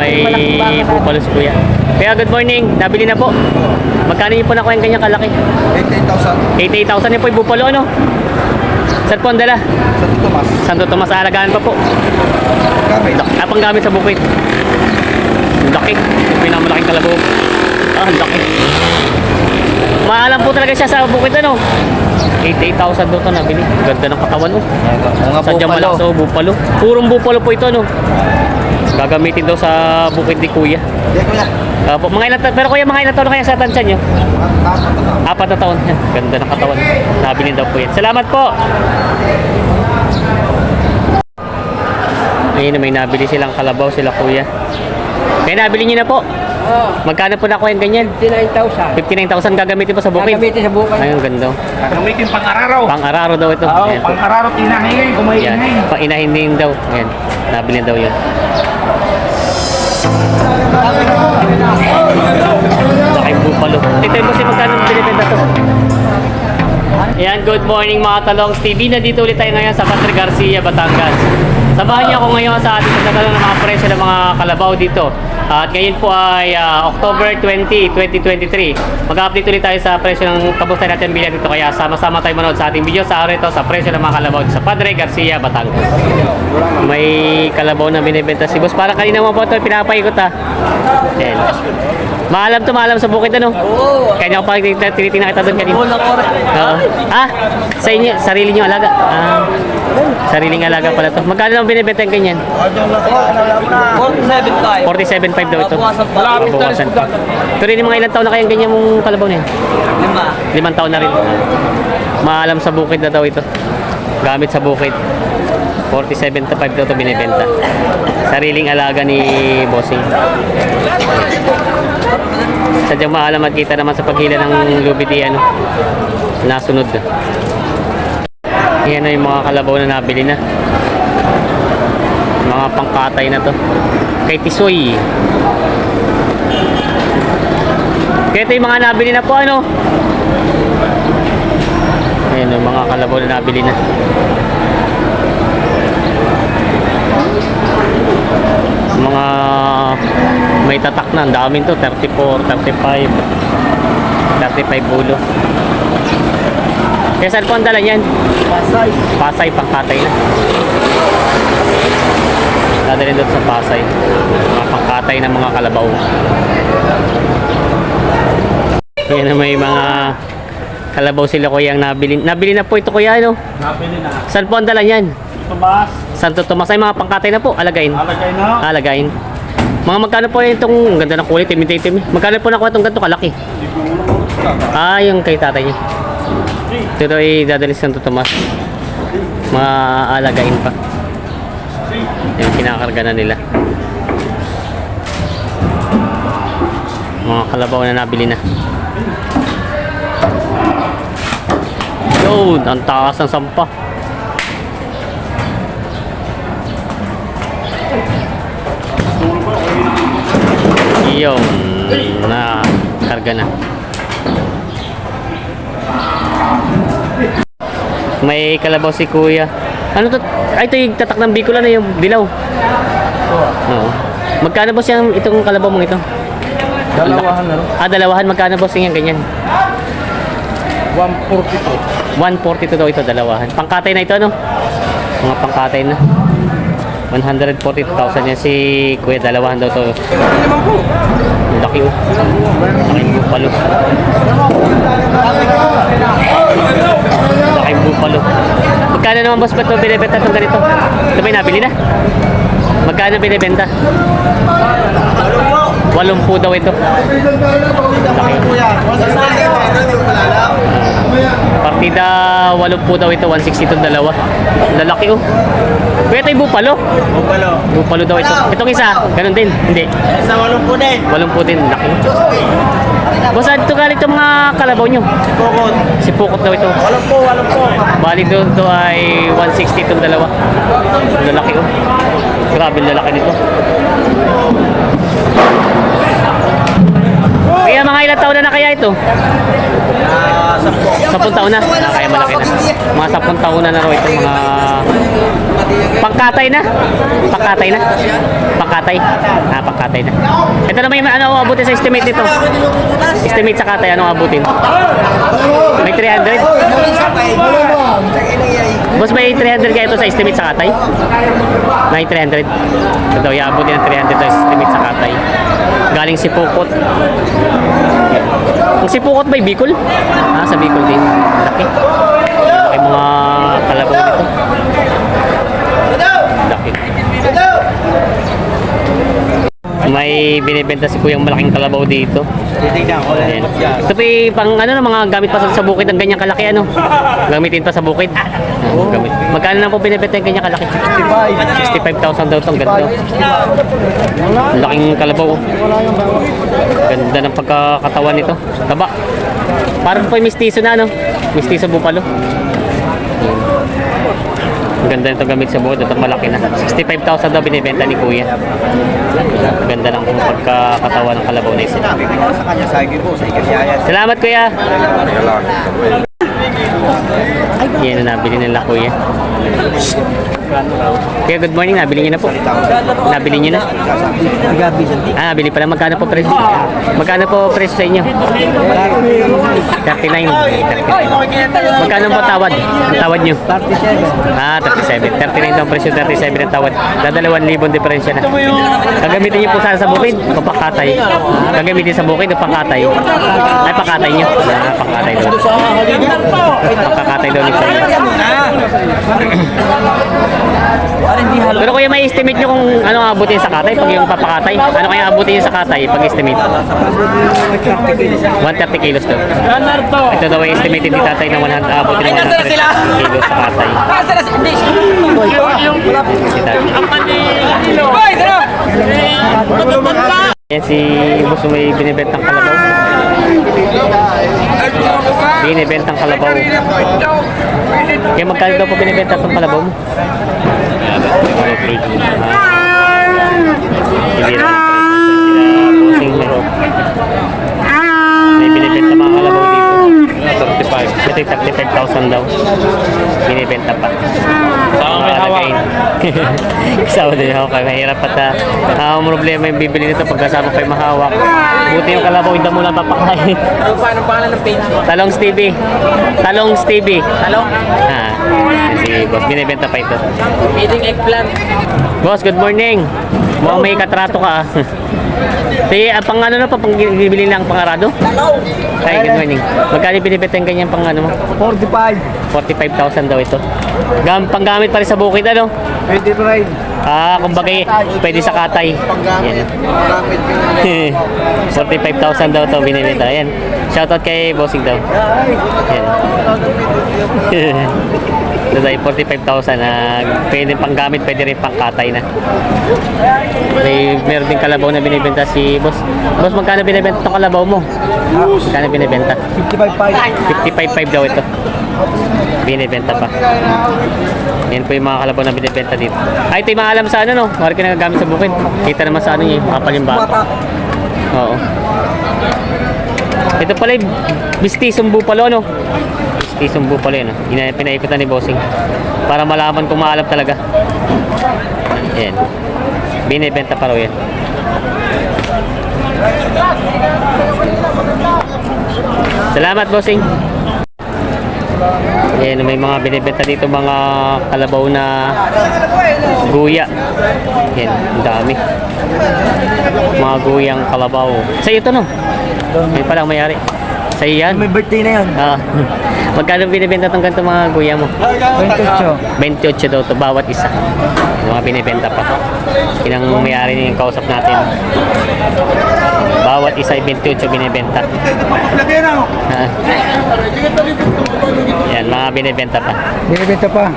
may na. bupalo si kuya. Kaya good morning, nabili na po. Magkano niyo po nakuha yung ganyang kalaki? 88,000 88,000 niyo po yung bupalo, ano? Saan po ang dala? sa Tito Mas. Santo Tomas, alagaan pa po. Gamit. Ah, pang gamit sa bukid. Ang laki. Yung pinakamalaking kalabaw. Ah, ang laki. Maalam po talaga siya sa bukid, ano? 88,000 doon ito nabili. Ganda ng katawan, oh. Mga Sadyang bupalo. malakas, bupalo. Purong bupalo po ito, no? Gagamitin daw sa bukid ni Kuya. Yan kuya. Ah, po, mga ilan pero Kuya, mga ilan taon na kaya sa tansya nyo? Na. Apat na taon. Ganda ng katawan. Nabili daw po yan. Salamat po! Ayun, may nabili silang kalabaw sila Kuya. Kaya nabili nyo na po. Oo. Magkano po nakuha yung ganyan? 59,000. 59,000 gagamitin po sa bukid. Gagamitin sa bukid. Ayun, ganda. Gagamitin pang araraw. Pang-araro daw ito. Oo, Ayan. pang araraw tinahingay, Yan. kumaingay. Painahin din daw. Ayan. Nabili daw yun. Laki bupalo. Ito yung kasi magkano binibenta to. Ayan, good morning mga Talongs TV. Nandito ulit tayo ngayon sa Padre Garcia, Batangas. Samahan niyo ako ngayon sa ating pagtatanong ng mga presyo ng mga kalabaw dito. At ngayon po ay ah, October 20, 2023. Mag-update ulit tayo sa presyo ng kabusta natin bilyan dito. Kaya sama-sama tayo manood sa ating video sa araw ito sa presyo ng mga kalabaw sa Padre Garcia, Batangas. May kalabaw na binibenta si boss. Parang kanina mo po ito pinapaikot ha. Ayan. Maalam to, maalam sa bukid ano? Oo. Kaya ako pa tinitingnan kita doon kanina. Bola ko rin. Oo. Ah, sa inyo, sarili nyo alaga. Ah, sariling alaga pala to. Magkano lang binibenta yung ganyan? 47,500. 47.5 daw ito. Bawasan pa. Bawasan pa. Pero yung mga ilang taon na kayang ganyan mong kalabaw na yan? Lima. Limang taon na rin. Maalam sa bukid na daw ito. Gamit sa bukid. 47 to 5 daw ito binibenta. Sariling alaga ni Bossing. Sadyang maalam at kita naman sa paghila ng lubidi ano. Nasunod. Yan na yung mga kalabaw na nabili na. Mga pangkatay na to. Kay Tisoy. Kaya yung mga nabili na po ano. Ayan yung mga kalabaw na nabili na. Mga may tatak na. Ang dami to. 34, 35. 35 bulo. Kaya saan po ang dala niyan? Pasay. Pasay pangkatay na. Dadalhin doon sa Pasay. Mga pangkatay ng mga kalabaw. Yan na may mga kalabaw sila kuya ang nabili. Nabili na po ito kuya ano? Nabili na. Saan po ang dala niyan? Tumas, Santo Tomas ay mga pangkatay na po. Alagain. alagay na. Alagain. Mga magkano po itong ang ganda ng kulay, timitim. Magkano po nakuha itong ganito kalaki? Ah, yung kay tatay niya. Ito ay dadali sa Santo Tomas. Mga alagain pa. Yung kinakarga na nila. Mga kalabaw na nabili na. Yun, ang taas ng sampa. Yung na karga na. May kalabaw si kuya. Ano to? Ay, ito yung tatak ng Bicol na yung dilaw. Oo. Magkano boss yung itong kalabaw mong ito? Dalawahan na rin. Ah, dalawahan. Magkano boss yung ganyan? 142. 142 daw ito, dalawahan. Pangkatay na ito, ano? Mga pangkatay na. 142,000 yan si Kuya, dalawahan daw to. Ang laki oh. Laking bupalo. Laking bupalo. Magkano naman boss ba't ito binibenta itong ganito? Ito ba yung nabili na? Magkano binibenta? Walumpu daw ito. Partida 80 po daw ito, 160 itong dalawa. Lalaki oh. Kuya yung bupalo. Bupalo. Bupalo daw ito. Itong isa, ganun din. Hindi. Sa walong po din. 80 din, laki. Boss, saan ito galing itong mga kalabaw nyo? Bukod. Si Pukot daw ito. Walong po, walong po. Bali doon to ay 160 itong dalawa. Lalaki oh. Grabe lalaki nito. Kaya mga ilang taon na na kaya ito? Ah. Sapun taon na. Kaya malaki na. Mga sapun taon na na raw ito. Mga Pangkatay na? Pangkatay na? Pangkatay? Ah, pangkatay na. Ito naman yung ano abutin sa estimate nito. Estimate sa katay, ano abutin? May 300? Boss, may 300 kaya ito sa estimate sa katay? May 300. Ito daw, iabutin ng 300 sa estimate sa katay. Galing si Pukot. Ang si Pukot ba Bicol? Ah, sa Bicol din. Laki. Laki mga kalabaw nito. Laki. May binibenta si Kuyang malaking kalabaw dito. Titignan ko lang. Ito pa yung pang ano na mga gamit pa sa, sa bukid ng ganyang kalaki ano. Gamitin pa sa bukid. Ah, gamit. Magkano na po binibenta yung ganyang kalaki? 65,000 daw itong ganito. Ang Laking kalabaw. oh. Ganda ng pagkakatawan nito. Taba. Parang po yung mistiso na ano. Mistiso bupalo. Ganda nito gamit sa bukid. Ito malaki na. 65,000 daw binibenta ni Kuya. Ganda ng pagkakatawan ng kalabaw na ito. Sinabi ko sa kanya, sabi ko, sa ikasiyaya. Salamat kuya. Yan na nabili nila kuya. Kuya, good morning. Nabili niyo na po. Nabili niyo na. Ah, nabili pala. Magkano po presyo? Magkano po presyo sa inyo? 39. 39. Magkano po tawad? Ang tawad niyo? 37. Ah, 37. 39 daw ang presyo, 37 ang tawad. Dadalawang libon diferensya na. Gagamitin niyo po sana sa bukid o pakatay? Gagamitin sa bukid o pakatay? Ay, pakatay niyo. Ah, pakatay daw. Pakatay daw ni. Pero kuya, may estimate niyo kung ano ang abutin sa katay pag yung papakatay? Ano kaya abutin sa katay pag estimate? 130 kilos daw. Ito daw ay estimated ni tatay na 100 abutin ng 130 kilos sa katay. Si tatay. Yan si Boss may binibentang kalabaw. Binibentang kalabaw. Kaya magkano daw po binibenta itong kalabaw mo? Okay. Hindi na. Pusing na. May binibenta mga kalabaw dito. 35. Ito yung 35,000 daw. Binibenta pa. Sama may hawak. Kasama din ako kay mahirap at uh, ang problema yung bibili nito pag kasama pa yung mahawak. Buti yung kalabaw, hindi mo lang papakain. Ano pa, anong pangalan ng page mo? Talong Stevie. Talong Stevie. Talong? Ah, si boss, binibenta pa ito. Eating eggplant. Boss, good morning. Mukhang may katrato ka ah. Si, ah, pang ano na pa, pang bibili lang pangarado? Hi, good morning. Magkano binibenta yung ganyan pang ano mo? 45. 45,000 daw ito. Gam, panggamit pa rin sa bukid ano? Pwede pa rin. Ah, kumbaga pwede sa katay. Yan. 45,000 daw to binibenta. Ayan. Shoutout kay Bossing daw. Yan. Ito tayo, 45,000 na pwede pang gamit, pwede rin pang katay na. May meron din kalabaw na binibenta si Boss. Boss, magkano binibenta itong kalabaw mo? Magkano binibenta? 55. 55.5 daw ito. Binibenta pa. Yan po yung mga kalabaw na binibenta dito. Ay, ito yung mga alam sa ano, no? Mari ka nagagamit sa bukid. Kita naman sa ano niya, bata. Oo. Ito pala yung bistisong bupalo, no? Bistisong bupalo yun, no? Ina- Pinaikutan ni Bossing. Para malaman kung maalam talaga. Yan. Binibenta pa raw yan. Salamat, Bossing. Ayan, may mga binibenta dito mga kalabaw na guya. Ayan, ang dami. Mga guyang kalabaw. Sa iyo to, no? Yan pala ang mayari. Sa iyo yan? May birthday na yun. Ah. Magkano binibenta tong ganito mga guya mo? 28. 28 daw to bawat isa. Mga binibenta pa. Yun ang mayari yung kausap natin. Isa ay 28 binibenta. Ah. Yan, mga binibenta pa. Binibenta pa.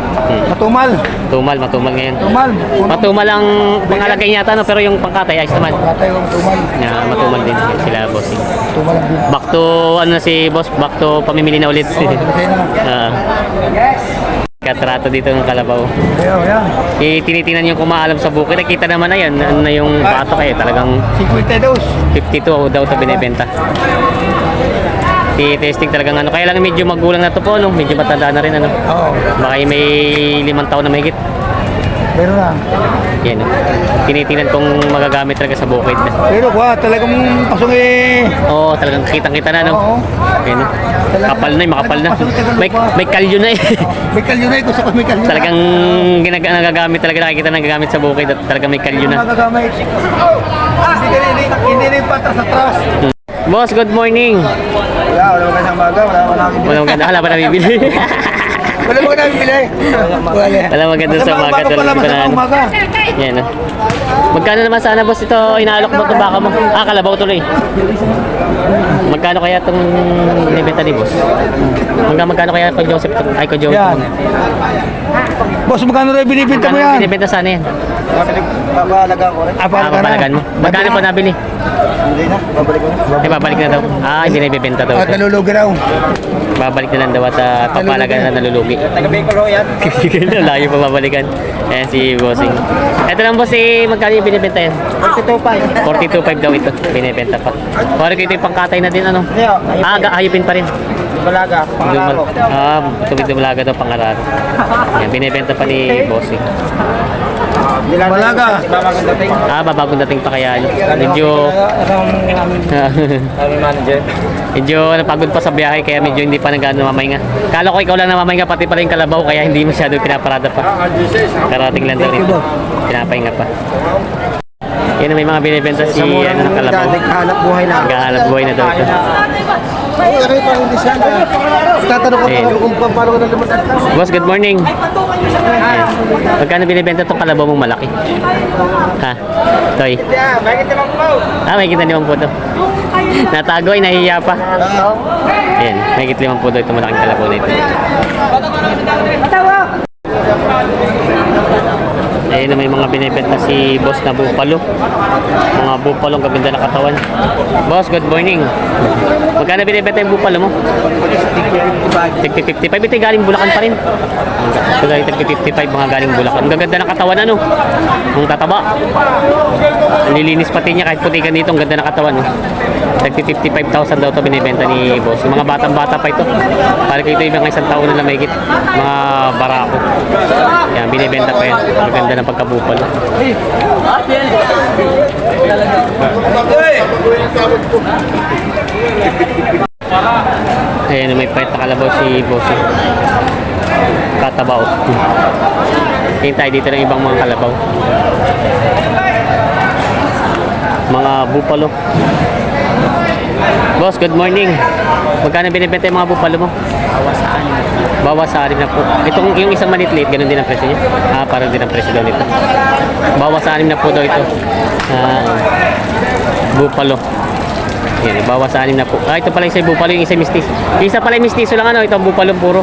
Matumal. Tumal, matumal ngayon. Tumal. Matumal ang pangalagay niya no? pero yung pangkatay ayos naman. Katay yung tumal. Na matumal din sila boss. Tumal ang bin. Back to ano na si boss, back to pamimili na ulit. Sa'yo naman. Ah. Katrato dito ng kalabaw. Ayan, ayan. Eh, tinitingnan yung kumaalam sa bukid. Nakita naman na yan. Ano na yung batok eh. Talagang 52. 52 daw ito binibenta. I-testing talagang ano. Kaya lang medyo magulang na to po. No? Medyo matanda na rin. Ano? Oo. Baka may limang taon na mahigit. Meron na. Yan. oh. Tinitingnan kung magagamit talaga sa bukid. Pero kuha, talagang pasong eh. Oo, talagang kitang-kita na, no? Oo. Yan. oh. Kapal na, eh, makapal na. May, may kalyo na eh. May kalyo na eh. Gusto ko may kalyo na. talagang ginag nagagamit talaga, nakikita nagagamit sa bukid at talagang may kalyo na. Magagamit. Hindi rin, hindi rin patras atras. Boss, good morning. Wala, wala mo kanyang maga. Wala mo namin Wala maganda, wala pa nabibili. Wala mo namin bili. Wala. wala maganda sa umaga, wala na masarap ano. umaga. Yan. oh. Magkano naman sana boss ito inaalok mo itong baka mo? Ah, kalabaw tuloy. Magkano kaya itong binibenta ni boss? Magkano, magkano kaya kay Joseph? Ay, kay Joseph. Boss, magkano rin binibinta mo yan? binibenta sana yan? Papalaga ko rin. Ah, Ah, na? papalagan mo. Magkano po nabili? Hindi na. Babalik ko na. Ay, babalik na daw. Ah, hindi na ibibenta daw. At nalulugi raw. Babalik na lang daw at uh, papalagan na nalulugi. Taga Bicol ho yan. Layo pa babalikan. Ayan si Bossing. Ito lang boss eh, magkano yung binibenta yan? 42 pa. 42.5 daw ito. Binibenta pa. Pare ko ito yung pangkatay na din ano? Ah, ga- hayupin pa rin. Balaga. Pangararo. Ah, tumidumalaga daw pangararo. Yan, binibenta pa ni Bossing. Tayo. Ah, babagong dating pa kaya ano. Medyo, medyo napagod pa sa biyahe kaya medyo hindi pa nag-ano mamahinga. Kala ko ikaw lang namamahinga pati pala yung kalabaw kaya hindi masyado pinaparada pa. Karating lang daw nito. Pinapahinga pa. Yan may mga binibenta si ano kalabaw. Naghanap buhay lang. Naghahanap buhay na daw ito. Ay, parang design na? Tatanong ko kung pa- paano ko na lumatan ka. Boss, good morning. Magkano binibenta itong kalabaw mong malaki? Ha? Toy? Ah, may kita limang po to. Natago ay nahihiya pa. Ayan, may kita limang daw itong malaking kalabaw na ito. Ayun na may mga binibenta si boss na bupalo. Mga bupalo, ang gaganda na katawan. Boss, good morning. Magkano binibenta yung bupalo mo? Tigti 55. Ito galing Bulacan pa rin. Ito galing tigti 55, mga galing Bulacan. Ang gaganda ng katawan ano? Ang tataba. Ang lilinis pati niya kahit putikan dito. Ang ganda ng katawan. No? Tigti 55,000 daw to binibenta ni boss. Mga batang-bata pa ito. Para kayo ito mga isang taon na lamigit. Mga barako. Yan, binibenta pa yan. Ang ganda ng pagkabupal. Ayan, may pet na kalabaw si boss. Katabaw. Tingin tayo dito ng ibang mga kalabaw. Mga bupalo. Boss, good morning. Magkano binibenta yung mga bupalo mo? Bawas sa anim. Bawas sa anim na po. Itong yung isang maliit-liit, ganun din ang presyo niya? Ah, parang din ang presyo daw nito. Bawas sa anim na po daw ito. Ah, bupalo. Yan, bawas sa anim na po. Ah, ito pala isa yung bupalo, yung isa mistis. Yung isa pala yung mistiso lang ano, ito ang bupalo puro.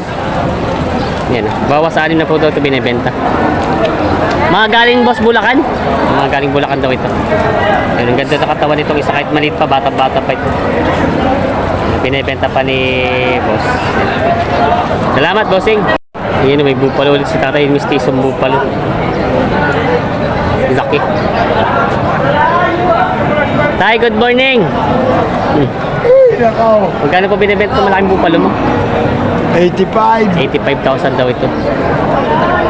Yan, bawas sa anim na po daw ito binibenta. Mga galing boss Bulacan? Mga galing Bulacan daw ito. Yan, ang ganda ng katawan nitong isa kahit maliit pa, bata-bata pa ito. Binibenta pa ni boss. Salamat, bossing. Yan, may bupalo ulit si tatay, mistisong bupalo. Laki. Tay, good morning. Hmm. Magkano po binibenta malaking bupalo mo? 85. 85,000 daw ito.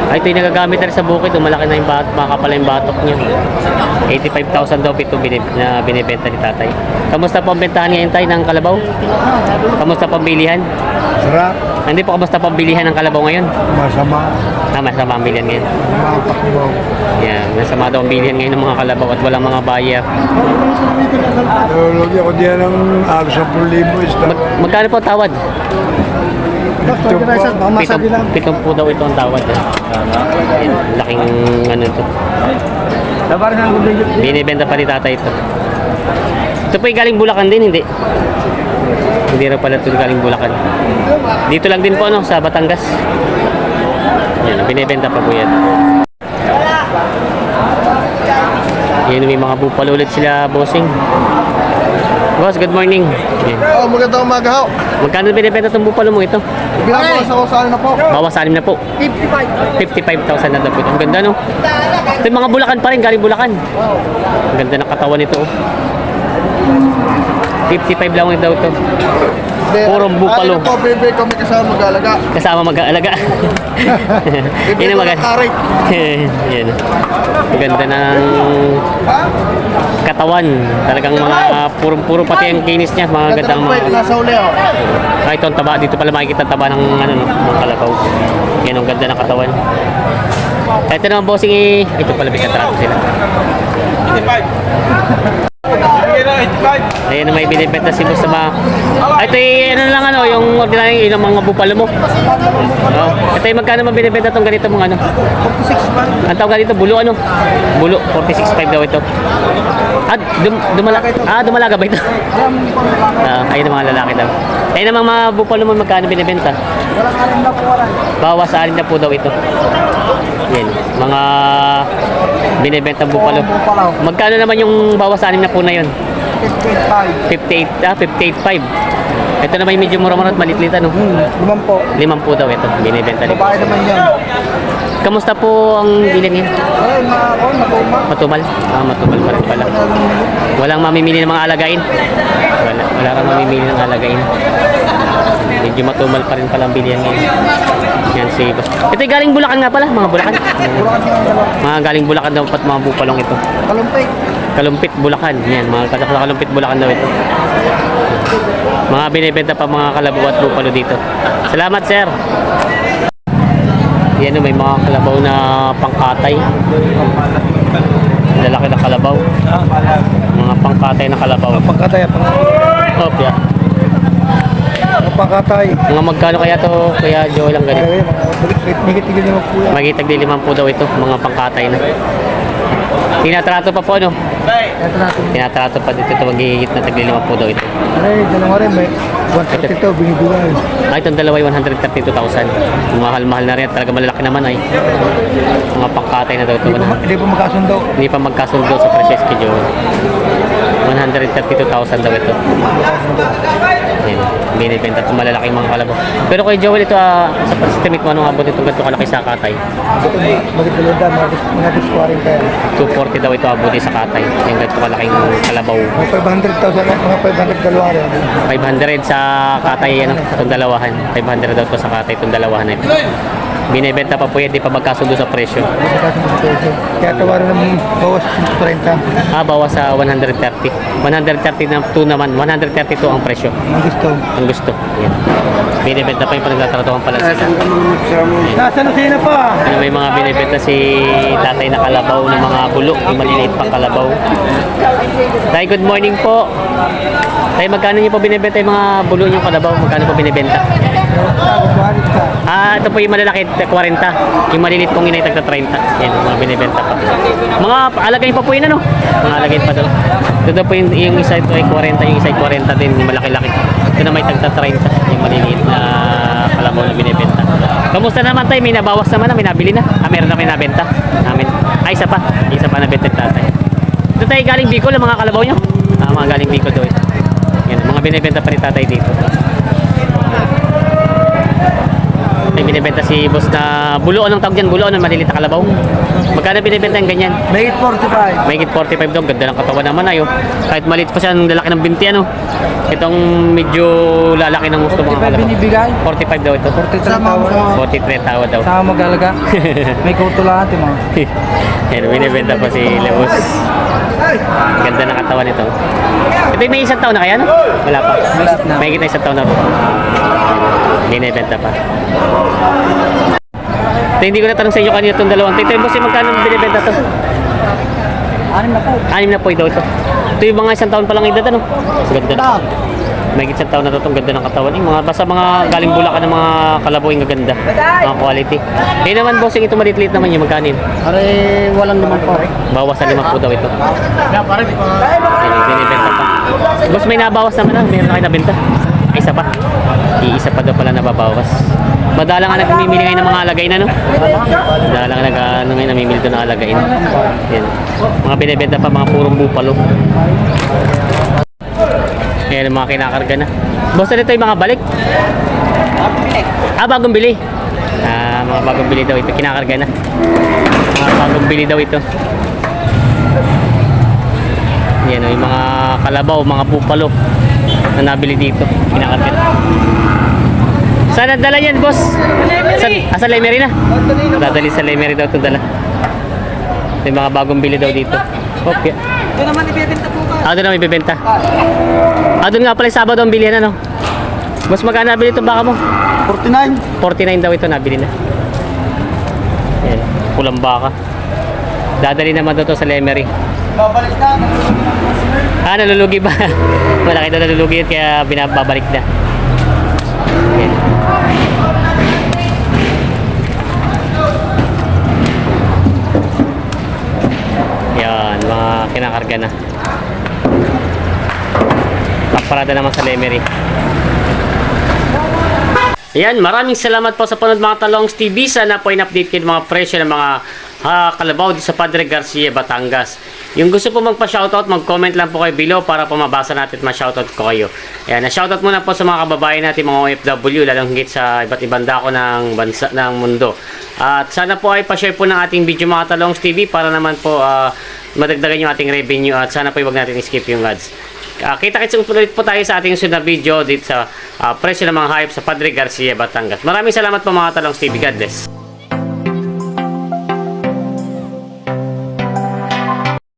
Ay, ito yung nagagamit na rin sa bukid. Oh, malaki na yung bat, makakapal yung batok niya. 85,000 daw ito binib, na binibenta ni tatay. Kamusta po ang bentahan ngayon tayo ng kalabaw? Kamusta po ang bilihan? Sarap. Hindi po kamusta po ang bilihan ng kalabaw ngayon? Masama. Ah, masama ang bilihan ngayon. Mga. Yan, masama daw ang bilihan ngayon ng mga kalabaw at walang mga buyer. Nalulugi ako diyan ng alos 10,000 isda. Mag, magkano po tawad? Pitong, pitong po daw ito ang tawad. Eh. Yan, laking ano ito. Binibenta pa ni tatay ito. Ito po yung galing Bulacan din, hindi? Hindi rin pala ito galing Bulacan. Dito lang din po, ano, sa Batangas. Yan, binibenta pa po yan. Yan, may mga bupalo ulit sila, bossing. Boss, good morning. Yan. Oh, magandang umaga ho. Magkano binibenta itong bupalo mo ito? Ginagawa sa kusaan na po. Bawas sa anim na po. 55. 55,000 na ito. Ang ganda, no? Ito yung mga Bulacan pa rin, galing Bulacan. Ang ganda ng katawan nito. oh. 55 lang daw ito. Purong bupalo. Ayun po, bebe kami kasama mag-alaga. Kasama mag-aalaga. Yun ang maganda. Yan. Ang ganda ng katawan. Talagang mga purong-puro pati ang kinis niya. Mga gandang Ganda mga... nasa uli oh. Ah, ito ang taba. Dito pala makikita ang taba ng, ano, no, ng kalabaw. Yan ang ganda ng katawan. Ito naman bossing eh. Ito pala bigkatrato sila. Ayan may binibenta si boss sa mga... Ito yung ano lang ano, yung ordinary yung mga bupalo mo. Oh, ito yung magkano mo binibenta tong ganito mong ano? 46 man. Ang tawag dito, bulo ano? Bulo, 46.5 daw ito. Ah, dum dumalaga, ah, dumalaga ba ito? Ah, ayun ang mga lalaki daw. Ayun namang mga bupalo mo magkano binibenta? Walang alam na po wala. Bawas sa alin na po daw ito. Yan, mga binibenta bupalo. Bupalo. Magkano naman yung bawas alin na po na yun? 55. 58, ah, 58.5. Ito naman yung medyo mura-mura at maliit ano? Hmm, limang po. Limang po daw ito, binibenta rin. Babae naman yan. Kamusta po ang bilhin niya? Ay, mga ako, naguma. Matumal? Ah, matumal pa rin pala. Walang mamimili ng mga alagain? Wala. Wala kang mamimili ng alagain. Medyo matumal pa rin pala ang bilihan ngayon. Yan si boss. Ito yung galing Bulacan nga pala, mga Bulacan. Bulacan yung dalawa. Mga galing Bulacan daw pat mga bupalong ito. Kalumpay. Kalumpit Bulacan. Yan, mga kasak sa Kalumpit Bulacan daw ito. Mga binibenta pa mga kalabaw at bupalo dito. Salamat, sir. Yan may mga kalabaw na pangkatay. Lalaki na kalabaw. Mga pangkatay na kalabaw. Pangkatay, Oh, yeah. pangkatay. Mga magkano kaya to kaya Joel lang ganito? Tigil naman po yan. Magitag di limang po daw ito, mga pangkatay na. Tinatrato pa po, no? Ito. Tinatrato pa dito ito, magigit na tagli limang po daw ito. Ay, dalawa rin, may 132 binibigay. Ay, itong dalawa ay 132,000. Mahal-mahal na rin. Talaga malalaki naman ay. Mga pangkatay na daw ito. Hindi pa, magkasundo. Hindi pa magkasundo sa presyo schedule. 132,000 daw ito. Yan. Binibenta ito malalaking mga kalabaw. Pero kay Joel ito, ah, sa estimate mo, anong abot itong ganito kalaki sa katay? Ito, disquaring kaya. 240 daw ito abot sa katay. Yung ganito kalaking kalabaw. Mga 500,000, mga 500 dalawa rin. 500 sa katay, ano, itong dalawahan. 500 daw ito sa katay, itong dalawahan na ito. Binibenta pa po yan, di pa magkasundo sa presyo. Magkasundo sa presyo. Kaya tawarin naman bawas 30. Ah, bawas sa 130. 130 na 2 naman. 132 ang presyo. Ang gusto. Ang gusto. Yan. Binibenta pa yung panagtatratuhan pala sila. Nasa Lucena pa. Ano, may mga binibenta si tatay na kalabaw ng mga bulok, yung maliliit pang kalabaw. Tay, good morning po. Tay, magkano niyo po binibenta yung mga bulo niyong kalabaw? Magkano po binibenta? Ah, ito po yung malalaki, 40. Yung maliliit pong inay, tagta 30. Yan, mga binibenta pa. Mga alagay pa po yun, ano? Mga alagay pa doon. Ito po yung, yung isa ito ay 40, yung isa ay 40 din, malaki-laki. Ito na may tagta 30, yung maliliit na kalabaw na binibenta. Kamusta naman tayo? May nabawas naman na, may nabili na. Ah, meron na may nabenta. Namin. Ay, isa pa. Isa pa nabenta tatay. Ito tayo galing Bicol, ang mga kalabaw nyo. Ah, mga galing Bicol mga binibenta pa ni tatay dito. May binibenta si boss na bulo. Anong tawag dyan? Bulo? Anong maliliit na kalabaw? Magkano binibenta yung ganyan? May 45. May 45 daw. Ganda ng katawan naman ayo. Kahit maliit pa siya ng lalaki ng binti ano. Itong medyo lalaki ng gusto mga kalabaw. binibigay. 45 daw ito. 43 tawad. 43 tawa daw. Sama mag-alaga. May kuto lahat yung mga. Yan, binibenta pa si Lewis. Ganda ng katawan nito. Ito may isang taon na kaya, no? Wala pa. Na. May kita isang taon na rin. Binibenta pa. Ito, hindi ko natanong sa inyo kanina itong dalawang. Ito yung boss, magkano binibenta to? Anim na po. Anim na po daw ito. Ito yung mga isang taon pa lang edad, ano? Ganda na. May isang taon na to, itong ganda ng katawan. Yung mga, basta mga galing bulakan ng mga kalabaw yung gaganda. Mga quality. Eh naman, bossing, ito maliit-liit naman yung magkano yun? Pare, walang naman po. Bawas sa lima po daw ito. Yan, binibenta pa. Boss, may nabawas naman na. Meron na kayo nabenta. Isa pa. Iisa pa daw pala nababawas. Madalang nga nagmimili ngayon ng mga alagay na, no? Madalang nag, ano, ngayon namimili doon ng alagay na. Yan. Mga binibenta pa, mga purong bupalo. Ayan, mga kinakarga na. Boss, ano ito yung mga balik? Ah, bagong bili. Ah, mga bagong bili daw ito. Kinakarga na. Mga bagong bili daw ito. Yan o, yung mga kalabaw, mga bupalo. na nabili dito. Kinakarga. Saan ang yan, boss? Sa, ah, sa Lemery na? Dadali sa Lemery daw ito dala. May mga bagong bili daw dito. Okay. Ito naman ibebenta po ka. Ah, doon naman ibibenta. Ah, doon nga pala yung Sabado ang bilihan, ano? Boss, magkano nabili ito baka mo? 49. 49 daw ito nabili na. Yan, pulang baka. Dadali naman daw to sa Lemery. Babalik na. Ah, nalulugi ba? Malaki daw nalulugi yun kaya binababalik na. Yan, mga kinakarga na. Paparada naman sa Lemery. Ayan, maraming salamat po sa panood mga Talongs TV. Sana po in-update kayo mga presyo ng mga ah, kalabaw dito sa Padre Garcia, Batangas. Yung gusto po magpa-shoutout, mag-comment lang po kayo below para po mabasa natin at ma-shoutout ko kayo. Ayan, na-shoutout muna po sa mga kababayan natin, mga OFW, lalong higit sa iba't ibang dako ng bansa ng mundo. At sana po ay pa-share po ng ating video mga Talongs TV para naman po ah, madagdagan yung ating revenue at sana po huwag natin skip yung ads. Uh, kita-kits ulit po tayo sa ating sunod na video dito sa ah, presyo ng mga hype sa Padre Garcia, Batangas. Maraming salamat po mga Talongs TV. God bless.